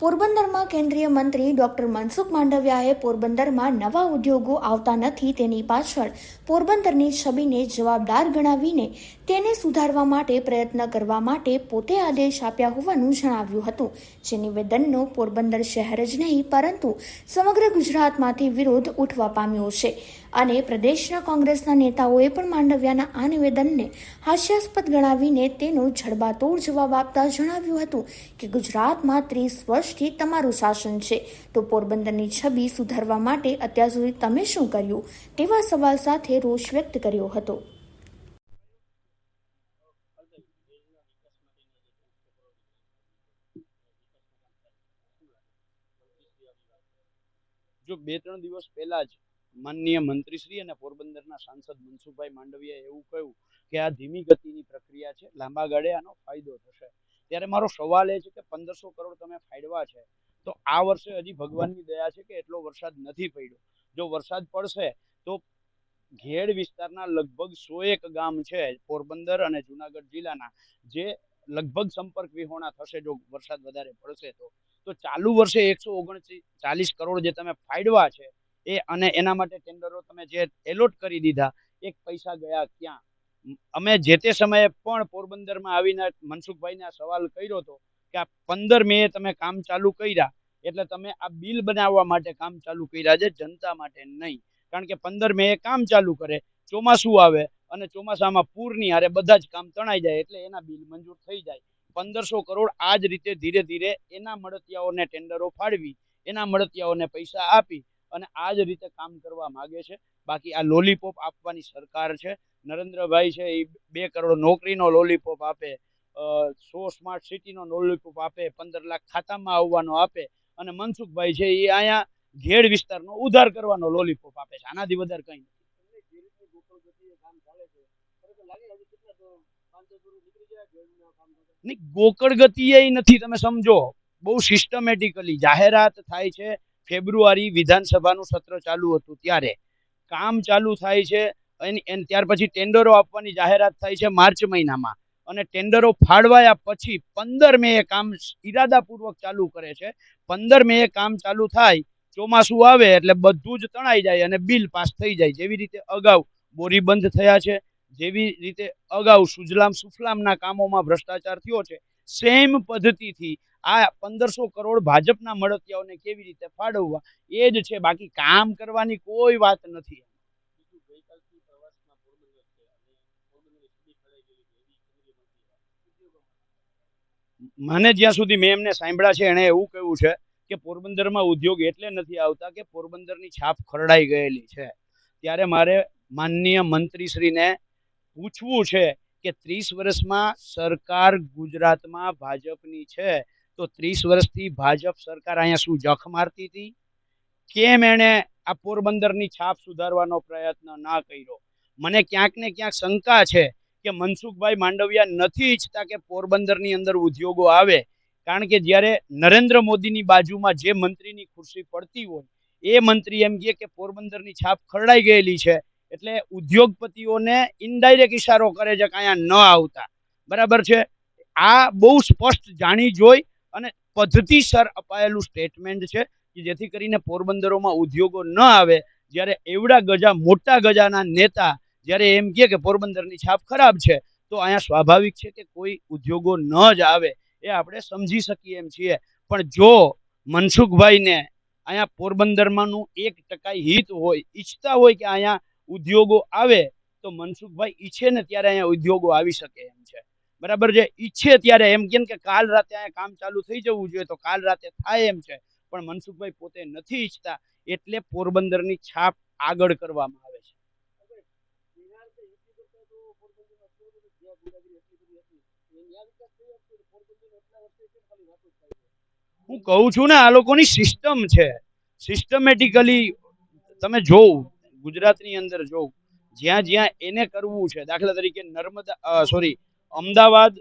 પોરબંદરમાં કેન્દ્રીય મંત્રી ડોક્ટર મનસુખ માંડવિયાએ પોરબંદરમાં નવા ઉદ્યોગો આવતા નથી તેની પાછળ પોરબંદરની છબીને જવાબદાર ગણાવીને તેને સુધારવા માટે પ્રયત્ન કરવા માટે પોતે આદેશ આપ્યા હોવાનું જણાવ્યું હતું. જે નિવેદનનો પોરબંદર શહેર જ નહીં, પરંતુ સમગ્ર ગુજરાતમાંથી વિરોધ ઉઠવા પામ્યો છે. અને પ્રદેશના કોંગ્રેસના નેતાઓએ પણ માંડવિયાના આ નિવેદનને હાસ્યાસ્પદ ગણાવીને તેનો જડબાતોડ જવાબ આપતા જણાવ્યું હતું કે ગુજરાતમાં ત્રીસ વર્ષથી તમારું શાસન છે. તો પોરબંદરની છબી સુધારવા માટે અત્યાર સુધી તમે શું કર્યું? તેવા સવાલ સાથે રોષ વ્યક્ત કર્યો હતો. જો બે ત્રણ દિવસ પહેલા જ માનનીય મંત્રીશ્રી અને પોરબંદરના સાંસદ મનસુખભાઈ માંડવિયાએ એવું કહ્યું કે આ ધીમી ગતિની પ્રક્રિયા છે, લાંબા ગાળે આનો ફાયદો થશે. ત્યારે મારો સવાલ એ છે કે પંદરસો કરોડ તમે ફાળવા છે, તો આ વર્ષે હજી ભગવાનની દયા છે કે એટલો વરસાદ નથી પડ્યો? જો વરસાદ પડશે, તો ઘેડ વિસ્તારના લગભગ સો એક ગામ છે, પોરબંદર અને જુનાગઢ જિલ્લાના, જે લગભગ સંપર્ક વિહોણા થશે જો વરસાદ વધારે પડશે તો. તો ચાલુ વર્ષે એકસો ચાલીસ કરોડ જે તમે ફાળવા છે એ અને એના માટે ટેન્ડરો તમે જે એલોટ કરી દીધા, એક પૈસા ગયા ક્યાં? અમે જે તે સમયે પણ પોરબંદરમાં આવીને મનસુખભાઈને આ સવાલ કર્યો હતો કે આ પંદર મે તમે કામ ચાલુ કર્યા, એટલે તમે આ બિલ બનાવવા માટે કામ ચાલુ કર્યા છે, જનતા માટે નહીં. કારણ કે પંદર મે કામ ચાલુ કરે, ચોમાસું આવે અને ચોમાસામાં પૂરની હારે બધા જ કામ તણાઈ જાય એટલે એના બિલ મંજૂર થઈ જાય. પંદરસો કરોડ આ જ રીતે ધીરે ધીરે એના મળતિયાઓને ટેન્ડરો ફાળવી, એના મળતિયાઓને પૈસા આપી અને આ જ રીતે કામ કરવા માગે છે. બાકી આ લોલીપોપ આપવાની સરકાર છે. નરેન્દ્રભાઈ છે એ બે કરોડ નોકરીનો લોલીપોપ આપે સો સ્માર્ટ સિટીનો લોલીપોપ આપે, પંદર લાખ ખાતામાં આવવાનો આપે અને મનસુખભાઈ છે એ અહીંયા ઘેડ વિસ્તારનો ઉધાર કરવાનો લોલીપોપ આપે છે. આનાથી વધારે કંઈ નથી. ગોકળ ગતિએ નથી, તમે સમજો. બહુ સિસ્ટમેટિકલી જાહેરાત થાય છે. ફેબ્રુઆરી વિધાનસભાનું સત્ર ચાલુ હતું ત્યારે. કામ ચાલુ થાય છે અને ત્યાર પછી ટેન્ડરો આપવાની જાહેરાત થાય છે માર્ચ મહિનામાં. અને ટેન્ડરો ફાળવાયા પછી પંદર મે એ કામ ઈરાદાપૂર્વક ચાલુ કરે છે. પંદર મે એ કામ ચાલુ થાય, ચોમાસું આવે એટલે બધું જ તણાઈ જાય અને બિલ પાસ થઈ જાય. જેવી રીતે અગાઉ બોરી બંધ થયા છે, જેવી રીતે અગાઉ સુજલામ સુફલામના કામોમાં ભ્રષ્ટાચાર થયો છે, સેમ પદ્ધતિથી આ પંદરસો કરોડ ભાજપના મળતિયાઓને કેવી રીતે ફાળવવા, એ જ છે. બાકી કામ કરવાની કોઈ વાત નથી. મને જ્યાં સુધી મેં એમને સાંભળ્યા છે, એણે એવું કહ્યું છે કે પોરબંદરમાં ઉદ્યોગ એટલે નથી આવતા કે પોરબંદરની છાપ ખરડાઈ ગયેલી છે. ત્યારે મારે માનનીય મંત્રીશ્રીને પૂછવું છે કે ત્રીસ વર્ષમાં સરકાર ગુજરાતમાં ભાજપની છે. તો ત્રીસ વર્ષથી ભાજપ સરકાર અહીંયા શું જખ મારતી હતી? કેમ એણે આ પોરબંદરની છાપ સુધારવાનો પ્રયત્ન ના કર્યો? મને ક્યાંક ને ક્યાંક શંકા છે કે મનસુખભાઈ માંડવિયા નથી ઈચ્છતા કે પોરબંદરની અંદર ઉદ્યોગો આવે. કારણ કે જ્યારે નરેન્દ્ર મોદીની બાજુમાં જે મંત્રીની ખુરશી પડતી હોય, એ મંત્રી એમ કહે કે પોરબંદરની છાપ ખરડાઈ ગયેલી છે. એટલે ઉદ્યોગપતિઓને ઇનડાયરેક્ટ ઇશારો કરે છે કે અહીંયા ન આવતા. બરાબર છે? આ બહુ સ્પષ્ટ જાણી જોઈ અને પદ્ધતિસર અપાયેલું સ્ટેટમેન્ટ છે કે જેથી કરીને પોરબંદરોમાં ઉદ્યોગો ન આવે. જ્યારે એવડા ગજા, મોટા ગજાના નેતા જ્યારે એમ કહે કે પોરબંદરની છાપ ખરાબ છે, તો અહીંયા સ્વાભાવિક છે કે કોઈ ઉદ્યોગો ન જ આવે એ આપણે સમજી શકીએ એમ છીએ. પણ જો મનસુખભાઈને અહીંયા પોરબંદરમાંનું એક ટકા હિત હોય, ઈચ્છતા હોય કે અહીંયા ઉદ્યોગો આવે, તો મનસુખભાઈ ઈચ્છે ને ત્યારે અહીંયા ઉદ્યોગો આવી શકે એમ છે. બરાબર છે? ઈચ્છે ત્યારે એમ કેમ કે કાલ રાતે અહીંયા કામ ચાલુ થઈ જવું જોઈએ તો કાલ રાતે થાય એમ છે. પણ મનસુખભાઈ પોતે નથી ઈચ્છતા એટલે પોરબંદરની છાપ આગળ કરવામાં આવે છે. હું કહું છું ને, આ લોકોની સિસ્ટમ છે. સિસ્ટમેટિકલી તમે જોવ, ગુજરાતની અંદર જોવ. જ્યાં જ્યાં એને કરવું છે, દાખલા તરીકે નર્મદા સોરી અમદાવાદ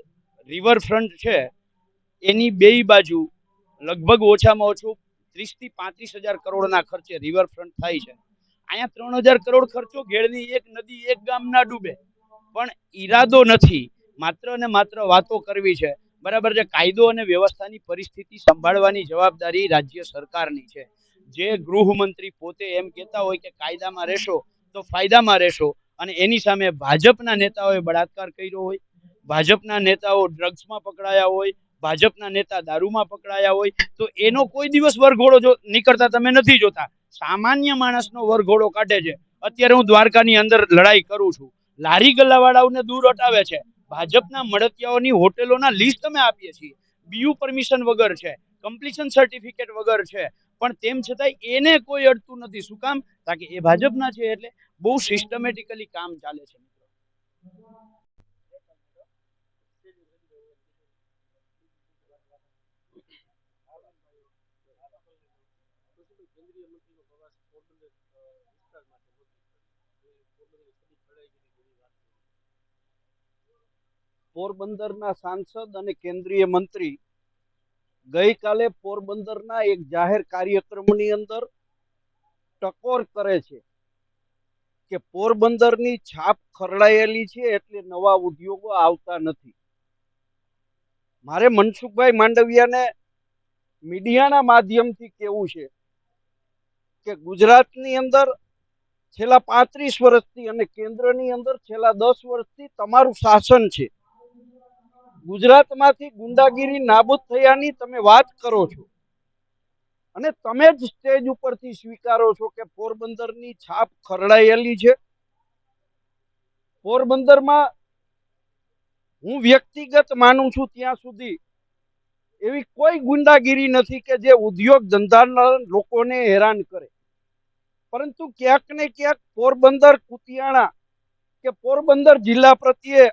રિવરફ્રન્ટ છે, એની બે બાજુ લગભગ ઓછામાં ઓછું ત્રીસથી પાંત્રીસ હજાર કરોડના ખર્ચે રિવરફ્રન્ટ થાય છે. અહીંયા ત્રણ હજાર કરોડ ખર્ચો, ઘેડની એક, નદી એક ગામ ના ડૂબે. પણ ઈરાદો નથી, માત્ર ને માત્ર વાતો કરવી છે. બરાબર છે, કાયદો અને વ્યવસ્થાની પરિસ્થિતિ સંભાળવાની જવાબદારી રાજ્ય સરકારની છે. જે ગૃહમંત્રી પોતે એમ કહેતા હોય કે કાયદામાં રહેશો તો ફાયદામાં રહેશો. અને એની સામે ભાજપના નેતાઓએ બળાત્કાર કર્યો હોય ભાજપના નેતાઓ ડ્રગ્સમાં પકડાયા હોય, ભાજપના નેતા દારૂમાં પકડાયા હોય, તો એનો કોઈ દિવસ વરઘોડો જો નીકળતા તમે નથી જોતા. સામાન્ય માણસનો વરઘોડો કાઢે છે. અત્યારે હું દ્વારકાની અંદર લડાઈ કરું છું. લારી ગલ્લાવાળાઓને દૂર હટાવે છે. ભાજપના મળતિયાઓની હોટેલોના લિસ્ટ અમે આપીએ છીએ. બીયુ પરમિશન વગર છે. કમ્પ્લીશન સર્ટિફિકેટ વગર છે. પણ તેમ છતાંય એને કોઈ અડતું નથી. શું કામ? કારણ કે એ ભાજપના છે એટલે બહુ સિસ્ટમેટિકલી કામ ચાલે છે. પોરબંદરના સાંસદ અને કેન્દ્રીય મંત્રી ગઈકાલે પોરબંદરના એક જાહેર કાર્યક્રમની અંદર ટકોર કરે છે કે પોરબંદરની છાપ ખરડાયેલી છે એટલે નવા ઉદ્યોગો આવતા નથી. મારે મનસુખભાઈ માંડવિયાને મીડિયાના માધ્યમથી કેવું છે કે ગુજરાતની અંદર છેલ્લા પાંત્રીસ વર્ષથી અને કેન્દ્રની અંદર છેલ્લા દસ વર્ષથી તમારું શાસન છે. ગુજરાતમાંથી ગુંડાગીરી નાબૂદ થયાની તમે વાત કરો છો. અને તમે જ સ્ટેજ ઉપરથી સ્વીકારો છો કે પોરબંદરની છાપ ખરડાયેલી છે. પોરબંદરમાં હું વ્યક્તિગત માનું છું ત્યાં સુધી એવી કોઈ ગુંડાગીરી નથી કે જે ઉદ્યોગ ધંધાના લોકોને હેરાન કરે. પરંતુ ક્યાંક ને ક્યાંક પોરબંદર, કુતિયાણા કે પોરબંદર જિલ્લા પ્રત્યે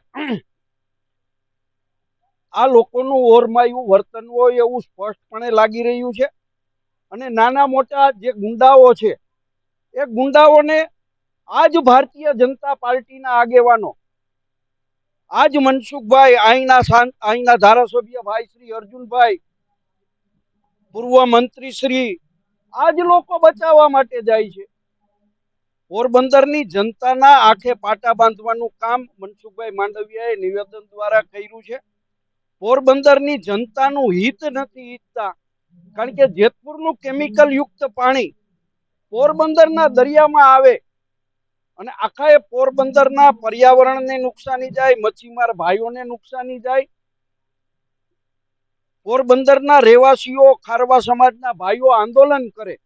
આ લોકોનું ઓરમાયું વર્તન હોય એવું સ્પષ્ટપણે લાગી રહ્યું છે. અને નાના મોટા જે ગુંડાઓ છે, એ ગુંડાઓને આજ ભારતીય જનતા પાર્ટીના આગેવાનો, આજ મનસુખભાઈ, અહીંના અહીંના ધારાસભ્ય ભાઈ શ્રી અર્જુનભાઈ, પૂર્વ મંત્રી શ્રી, આજ લોકો બચાવવા માટે જાય છે. પોરબંદરની જનતાના આંખે પાટા બાંધવાનું કામ મનસુખભાઈ માંડવિયાએ નિવેદન દ્વારા કર્યું છે. પોરબંદરની જનતાનું હિત નથી ઈચ્છતા. કારણ કે જેતપુરનું કેમિકલ યુક્ત પાણી પોરબંદરના દરિયામાં આવે અને આખા એ પોરબંદરના પર્યાવરણને નુકસાની જાય, મચ્છીમાર ભાઈઓને નુકસાની જાય. પોરબંદરના રહેવાસીઓ ખારવા સમાજના ભાઈઓ આંદોલન કરે.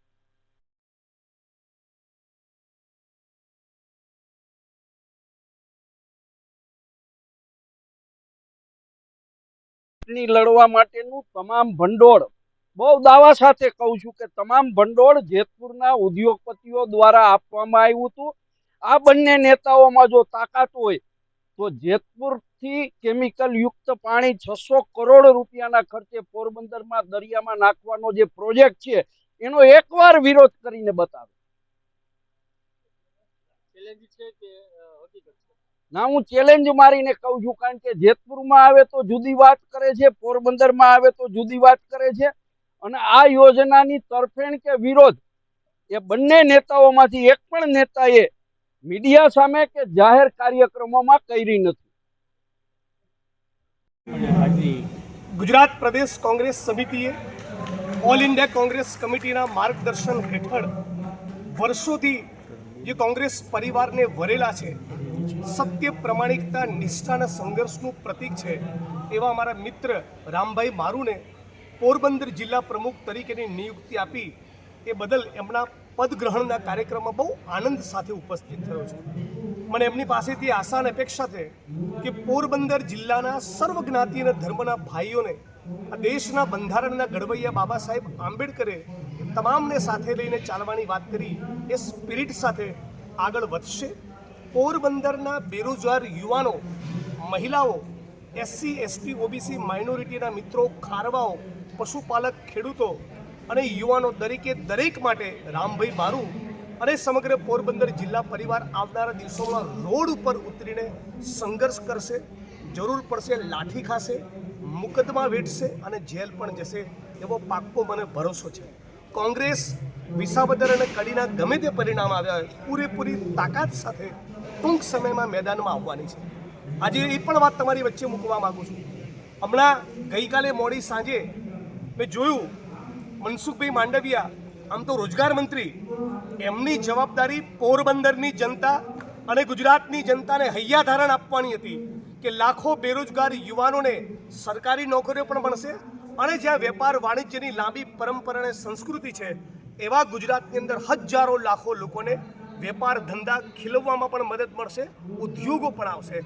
ચૂંટણી લડવા માટેનું તમામ ભંડોળ. બહુ દાવા સાથે કહું છું કે તમામ ભંડોળ જેતપુરના ઉદ્યોગપતિઓ દ્વારા આપવામાં આવ્યું હતું. આ બંને નેતાઓમાં જો તાકાત હોય, તો જેતપુરથી કેમિકલ યુક્ત પાણી છસો કરોડ રૂપિયાના ખર્ચે પોરબંદરમાં દરિયામાં નાખવાનો જે પ્રોજેક્ટ છે, એનો એકવાર વિરોધ કરીને બતાવે. ના, હું ચેલેન્જ મારીને કહું છું, કારણ કે જેતપુરમાં આવે તો જુદી વાત કરે છે, પોરબંદરમાં આવે તો જુદી વાત કરે છે. અને આ યોજનાની તરફેણ કે વિરોધ એ બંને નેતાઓમાંથી એક પણ નેતાએ મીડિયા સામે કે જાહેર કાર્યક્રમોમાં કરી નથી. ગુજરાત પ્રદેશ કોંગ્રેસ સમિતિએ ઓલ ઇન્ડિયા કોંગ્રેસ કમિટીના માર્ગદર્શન હેઠળ વર્ષોથી જે કોંગ્રેસ પરિવારને વરેલા છે સત્ય પ્રમાણિકતા નિષ્ઠાના સંઘર્ષનું પ્રતીક છે એવા અમારા મિત્ર રામભાઈ મારુને પોરબંદર જિલ્લા પ્રમુખ તરીકેની નિયુક્તિ આપી એ બદલ એમના પદગ્રહણના કાર્યક્રમમાં બહુ આનંદ સાથે ઉપસ્થિત થયો છું. મને એમની પાસેથી આશા અને અપેક્ષા છે કે પોરબંદર જિલ્લાના સર્વ જ્ઞાતિ અને ધર્મના ભાઈઓને આ દેશના બંધારણના ઘડવૈયા બાબા સાહેબ આંબેડકરે તમામને સાથે લઈને ચાલવાની વાત કરી, એ સ્પિરિટ સાથે આગળ વધશે. પોરબંદરના બેરોજગાર યુવાનો, મહિલાઓ, એસસી, એસટી, ઓબીસી, માઇનોરિટીના મિત્રો, ખારવાઓ, પશુપાલક, ખેડૂતો અને યુવાનો દરેકે દરેક માટે રામભાઈ બારુ અને સમગ્ર પોરબંદર જિલ્લા પરિવાર આવનારા દિવસોમાં રોડ ઉપર ઉતરીને સંઘર્ષ કરશે, જરૂર પડશે, લાઠી ખાશે, મુકદ્દમા વેઠશે અને જેલ પણ જશે એવો પાક્કો મને ભરોસો છે. કોંગ્રેસ, વિસાવદર અને કડીના ગમે તે પરિણામ આવ્યા હોય, પૂરેપૂરી તાકાત સાથે ટૂંક સમયમાં મેદાનમાં આવવાની છે. આજે એ પણ વાત તમારી વચ્ચે મૂકવા માંગુ છું. હમણાં ગઈકાલે મોડી સાંજે મેં જોયું, મનસુખભાઈ માંડવિયા, આમ તો રોજગાર મંત્રી, એમની જવાબદારી પોરબંદરની જનતા અને ગુજરાતની જનતાને હૈયા ધારણ આપવાની હતી કે લાખો બેરોજગાર યુવાનોને સરકારી નોકરીઓ પણ મળશે અને જ્યાં વેપાર વાણિજ્યની લાંબી પરંપરા અને સંસ્કૃતિ છે, એવા ગુજરાતની અંદર હજારો લાખો લોકોને વેપાર ધંધા ખીલવવામાં પણ મદદ મળશે, ઉદ્યોગો પણ આવશે.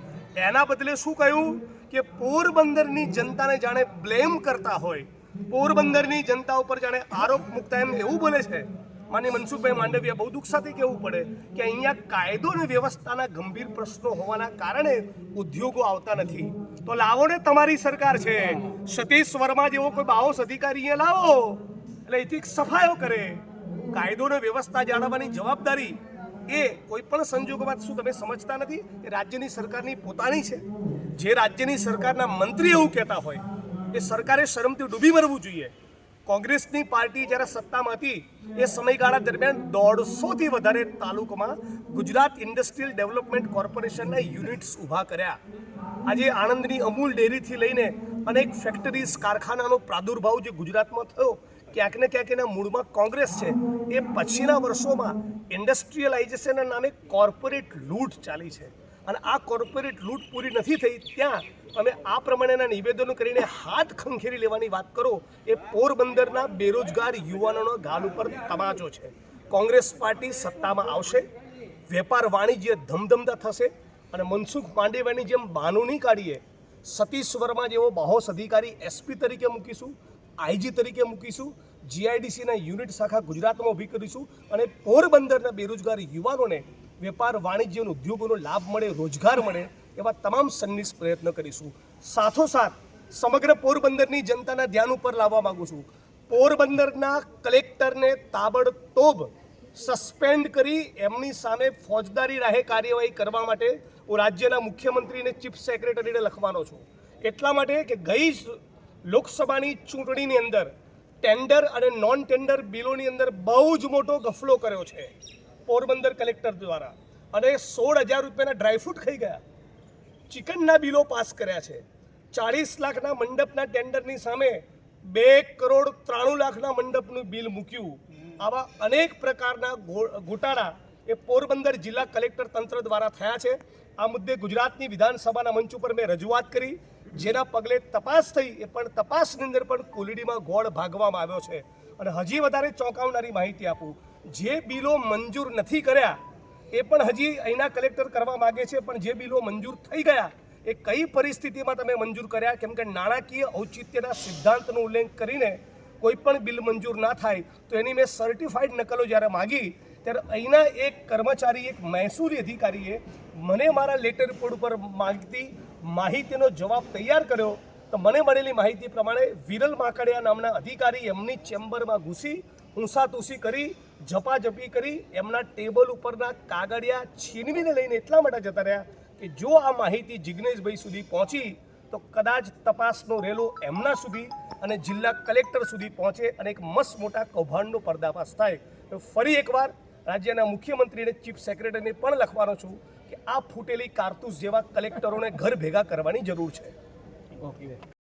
એના બદલે શું કહ્યું કે પોરબંદરની જનતાને જાણે બ્લેમ કરતા હોય. પોરબંદરની જનતા ઉપર જાણે આરોપ મૂકતા એમ એવું બોલે છે. માની મનસુખભાઈ માંડવિયા, બહુ દુઃખ સાથે કહેવું પડે કે અહીંયા કાયદો અને વ્યવસ્થાના ગંભીર પ્રશ્નો હોવાના કારણે ઉદ્યોગો આવતા નથી. તો લાવો ને તમારી સરકાર છે. સતીશ વર્મા જેવો કોઈ બાહોશ અધિકારી અહીંયા લાવો. એટલે એથી સફાયો કરે. કાયદો અને વ્યવસ્થા જાળવવાની જવાબદારી એ કોઈ પણ સંજોગોમાં શું તમે સમજતા નથી? એ રાજ્યની સરકારની પોતાની છે. જે રાજ્યની સરકારના મંત્રી એવું કહેતા હોય, એ સરકારે શરમથી ડૂબી મરવું જોઈએ. કોંગ્રેસની પાર્ટી જ્યારે સત્તામાં હતી, એ સમયગાળા દરમિયાન દોઢસોથી વધારે તાલુકામાં ગુજરાત ઇન્ડસ્ટ્રીયલ ડેવલપમેન્ટ કોર્પોરેશનના યુનિટ્સ ઊભા કર્યા. આજે આણંદની અમૂલ ડેરીથી લઈને અનેક ફેક્ટરીઝ કારખાનાનો પ્રાદુર્ભાવ જે ગુજરાતમાં થયો, ક્યાંક ને ક્યાંક એના મૂળમાં કોંગ્રેસ છે. એ પછીના વર્ષોમાં ઇન્ડસ્ટ્રીયલાઇઝેશનના નામે કોર્પોરેટ લૂંટ ચાલી છે. અને આ કોર્પોરેટ લૂંટ પૂરી નથી થઈ, ત્યાં અમે આ પ્રમાણેના નિવેદનો કરીને હાથ ખંખેરી લેવાની વાત કરો, એ પોરબંદરના બેરોજગાર યુવાનોનો ગાલ ઉપર તમાચો છે. કોંગ્રેસ પાર્ટી સત્તામાં આવશે, વેપાર વાણિજ્ય ધમધમતા થશે, અને મનસુખ માંડેવાની જેમ બાનું નહીં કાઢીએ સતીશ વર્મા જેવો બાહોસ અધિકારી એસપી તરીકે મૂકીશું, આઈજી તરીકે મૂકીશું, જીઆઈડીસીના યુનિટ શાખા ગુજરાતમાં ઊભી કરીશું અને પોરબંદરના બેરોજગાર યુવાનોને વેપાર વાણિજ્ય અને ઉદ્યોગોનો લાભ મળે, રોજગાર મળે એવા તમામ સન્નિશ પ્રયત્ન કરીશું. સાથોસાથ સમગ્ર પોરબંદરની જનતાના ધ્યાન ઉપર લાવવા માંગુ છું. પોરબંદરના કલેક્ટરને તાબડતોબ સસ્પેન્ડ કરી એમની સામે ફોજદારી રાહે કાર્યવાહી કરવા માટે હું રાજ્યના મુખ્યમંત્રીને ચીફ સેક્રેટરીને લખવાનો છું. એટલા માટે કે ગઈ લોકસભાની ચૂંટણીની અંદર ટેન્ડર અને નોન ટેન્ડર બિલોની અંદર બહુ જ મોટો ગફલો કર્યો છે પોરબંદર કલેક્ટર દ્વારા. અને સોળ હજાર રૂપિયાના ડ્રાયફ્રૂટ ખાઈ ગયા. ચિકનના બિલો પાસ કર્યા છે. ચાળીસ લાખના મંડપના ટેન્ડરની સામે બે કરોડ ત્રાણું લાખના મંડપનું બિલ મૂક્યું. આવા અનેક પ્રકારના ગોટાળા એ પોરબંદર જિલ્લા કલેક્ટર તંત્ર દ્વારા થયા છે. આ મુદ્દે ગુજરાતની વિધાનસભાના મંચ ઉપર મેં રજૂઆત કરી. જેના પગલે તપાસ થઈ, એ પણ તપાસની અંદર પણ કોલીડીમાં ગોળ ભાગવામાં આવ્યો છે. અને હજી વધારે ચોંકાવનારી માહિતી આપું. જે બિલો મંજૂર નથી કર્યા, એ પણ હજી અહીંના કલેક્ટર કરવા માગે છે, પણ જે બિલો મંજૂર થઈ ગયા, એ કઈ પરિસ્થિતિમાં તમે મંજૂર કર્યા? કેમ કે નાણાકીય ઔચિત્યના સિદ્ધાંતનો ઉલ્લેખ કરીને કોઈ પણ બિલ મંજૂર ના થાય, તો એની મેં સર્ટિફાઈડ નકલો જ્યારે માગી ત્યારે અહીંના એક કર્મચારી, એક મહેસૂલી અધિકારીએ મને મારા લેટર રિપોર્ટ ઉપર માગતી માહિતીનો જવાબ તૈયાર કર્યો તો મને મળેલી માહિતી પ્રમાણે વિરલ માકડિયા નામના અધિકારી એમની ચેમ્બરમાં ઘૂસી ઊંસાતુસી કરી, ઝપાઝપી કરી, એમના ટેબલ ઉપરના કાગળિયા છીનવીને લઈને એટલા માટે જતા રહ્યા કે જો આ માહિતી જિગ્નેશભાઈ સુધી પહોંચી, તો કદાચ તપાસનો રેલો એમના સુધી અને જિલ્લા કલેક્ટર સુધી પહોંચે અને એક મસ્ત મોટા કૌભાંડનો પર્દાફાશ થાય. તો ફરી એકવાર રાજ્યના મુખ્યમંત્રીને ચીફ સેક્રેટરીને પણ લખવાનો છું કે આ ફૂટેલી કારતૂસ જેવા કલેક્ટરોને ઘર ભેગા કરવાની જરૂર છે.